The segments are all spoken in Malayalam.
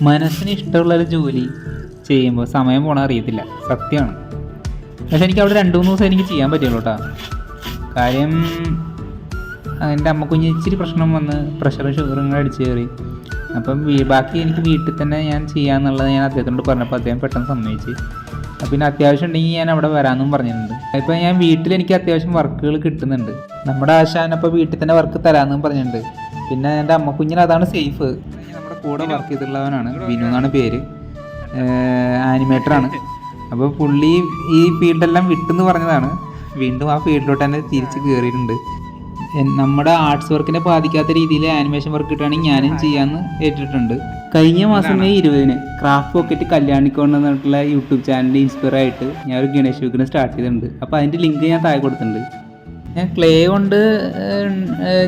മനസ്സിന് ഇഷ്ടമുള്ളൊരു ജോലി ചെയ്യുമ്പോൾ സമയം പോണ അറിയത്തില്ല. സത്യമാണ്. പക്ഷെ എനിക്ക് അവിടെ രണ്ട് മൂന്ന് ദിവസം എനിക്ക് ചെയ്യാൻ പറ്റുള്ളൂ കേട്ടോ. കാര്യം എന്റെ അമ്മക്കുഞ്ഞ് ഇച്ചിരി പ്രശ്നം വന്ന് പ്രഷറും ഷുഗറും കൂടെ അടിച്ചു കയറി. അപ്പം ബാക്കി എനിക്ക് വീട്ടിൽ തന്നെ ഞാൻ ചെയ്യാമെന്നുള്ളത് ഞാൻ അദ്ദേഹത്തോട് പറഞ്ഞപ്പോൾ അദ്ദേഹം പെട്ടെന്ന് സമ്മതിച്ച്. പിന്നെ അത്യാവശ്യം ഉണ്ടെങ്കിൽ ഞാൻ അവിടെ വരാമെന്നും പറഞ്ഞിട്ടുണ്ട്. ഇപ്പം ഞാൻ വീട്ടിൽ എനിക്ക് അത്യാവശ്യം വർക്കുകൾ കിട്ടുന്നുണ്ട്. നമ്മുടെ ആശാൻ അപ്പോൾ വീട്ടിൽ തന്നെ വർക്ക് തരാമെന്നും പറഞ്ഞിട്ടുണ്ട്. പിന്നെ എന്റെ അമ്മക്കുഞ്ഞിന് അതാണ് സേഫ് കൂടെ വർക്ക് ചെയ്തിട്ടുള്ളവനാണ്. വിനു എന്നാണ് പേര്. ആനിമേറ്ററാണ് അപ്പോൾ പുള്ളി ഈ ഫീൽഡെല്ലാം വിട്ടെന്ന് പറഞ്ഞതാണ്. വീണ്ടും ആ ഫീൽഡിലോട്ട് തന്നെ തിരിച്ച് കയറിയിട്ടുണ്ട് നമ്മുടെ ആർട്സ് വർക്കിനെ ബാധിക്കാത്ത രീതിയിൽ ആനിമേഷൻ വർക്ക് കിട്ടുകയാണെങ്കിൽ ഞാനും ചെയ്യാമെന്ന് ഏറ്റിട്ടുണ്ട്. കഴിഞ്ഞ മാസം മെയ് ഇരുപതിന് ക്രാഫ്റ്റ് പോക്കറ്റ് കല്യാണിക്കോണ്ട് എന്നിട്ടുള്ള യൂട്യൂബ് ചാനലിൽ ഇൻസ്പയർ ആയിട്ട് ഞാൻ ഒരു ഗണേഷ് വിഗ്രഹം സ്റ്റാർട്ട് ചെയ്തിട്ടുണ്ട്. അപ്പോൾ അതിന്റെ ലിങ്ക് ഞാൻ താഴെ കൊടുത്തിട്ടുണ്ട്. ഞാൻ ക്ലേ കൊണ്ട്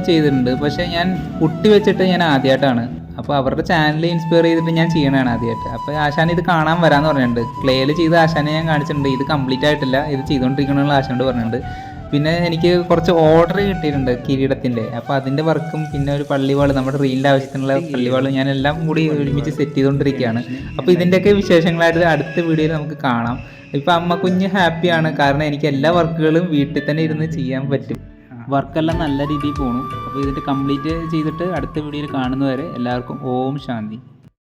ചെയ്തിട്ടുണ്ട്. പക്ഷേ ഞാൻ കുട്ടി വെച്ചിട്ട് ഞാൻ ആദ്യമായിട്ടാണ് അപ്പോൾ അവരുടെ ചാനൽ ഇൻസ്പയർ ചെയ്തിട്ട് ഞാൻ ചെയ്യണതാണ് ആദ്യമായിട്ട് അപ്പോൾ ആശാൻ ഇത് കാണാൻ വരാമെന്ന് പറഞ്ഞിട്ടുണ്ട്. ക്ലേയിൽ ചെയ്ത ആശാനെ ഞാൻ കാണിച്ചിട്ടുണ്ട്. ഇത് കംപ്ലീറ്റ് ആയിട്ടില്ല. ഇത് ചെയ്തുകൊണ്ടിരിക്കണമെന്നുള്ള ആശാനോട് പറഞ്ഞിട്ടുണ്ട്. പിന്നെ എനിക്ക് കുറച്ച് ഓർഡർ കിട്ടിയിട്ടുണ്ട് കിരീടത്തിന്റെ അപ്പോൾ അതിന്റെ വർക്കും പിന്നെ ഒരു പള്ളിവാൾ നമ്മുടെ റീലിന്റെ ആവശ്യത്തിനുള്ള പള്ളിവാൾ ഞാൻ എല്ലാം കൂടി ഒരുമിച്ച് സെറ്റ് ചെയ്തുകൊണ്ടിരിക്കുകയാണ് അപ്പോൾ ഇതിന്റെയൊക്കെ വിശേഷങ്ങളായിട്ട് അടുത്ത വീഡിയോയിൽ നമുക്ക് കാണാം. ഇപ്പം അമ്മ കുഞ്ഞ് ഹാപ്പിയാണ് കാരണം എനിക്ക് എല്ലാ വർക്കുകളും വീട്ടിൽ തന്നെ ഇരുന്ന് ചെയ്യാൻ പറ്റും. വർക്കെല്ലാം നല്ല രീതിയിൽ പോണു. അപ്പോൾ ഇതിന്റെ കംപ്ലീറ്റ് ചെയ്തിട്ട് അടുത്ത വീഡിയോയിൽ കാണുന്നവരെ എല്ലാവർക്കും ഓം ശാന്തി.